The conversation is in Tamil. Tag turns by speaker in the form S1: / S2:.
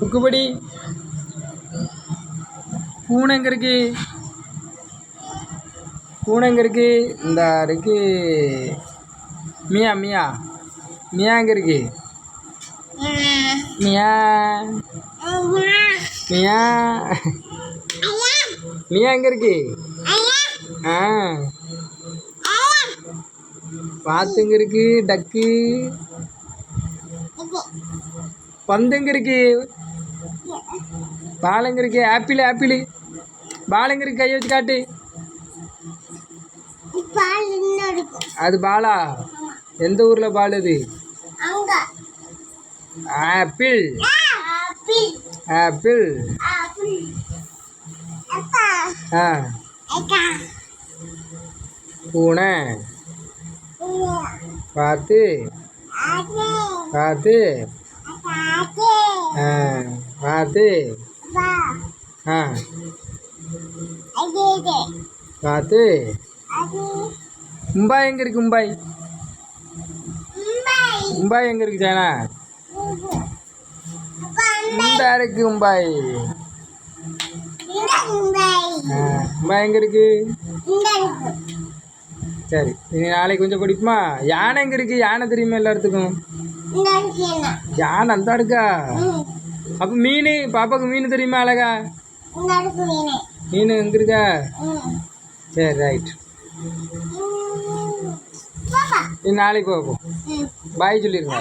S1: புக்குபடி பூனை எங்கே இருக்கு? பூனை எங்கே இருக்கு? இந்த இருக்கு. மியா மியா. மியா எங்கே இருக்கு? மியா. மியா. மியா எங்கே இருக்கு? ஆ. பாத்துங்க இருக்கு? டக்கு. பந்து எங்கே இருக்கு? பால் எங்கே இருக்கு ஆப்பிள் ஆப்பிள். பால் எங்கே இருக்கு கையை வச்சு காட்டு. அது பாலா? எந்த ஊரில் பால் அது? ஆப்பிள்.
S2: ஆப்பிள்.
S1: ஆ. பூனை. பார்த்து. பார்த்து. ஆ.
S2: பா
S1: ஆ.
S2: அது
S1: மும்பாய் எங்கே இருக்கு மும்பாய்
S2: மும்பை
S1: மும்பாய் எங்கே இருக்கு சைனா? இந்த இருக்கு மும்பாய் மும்பாய் எங்கே இருக்கு? சரி இனி நாளைக்கு கொஞ்சம் படிப்புமா யானை எங்கே இருக்கு? யானை தெரியுமா
S2: இருக்கு என்ன?
S1: யானை அந்த இருக்கா அப்போ மீன் பாப்பாவுக்கு மீன் தெரியுமா அழகா?
S2: மீன்
S1: எங்கே இருக்கா சரி ரைட் நாளைக்கு பார்ப்போம் பாய் சொல்லிடுங்க.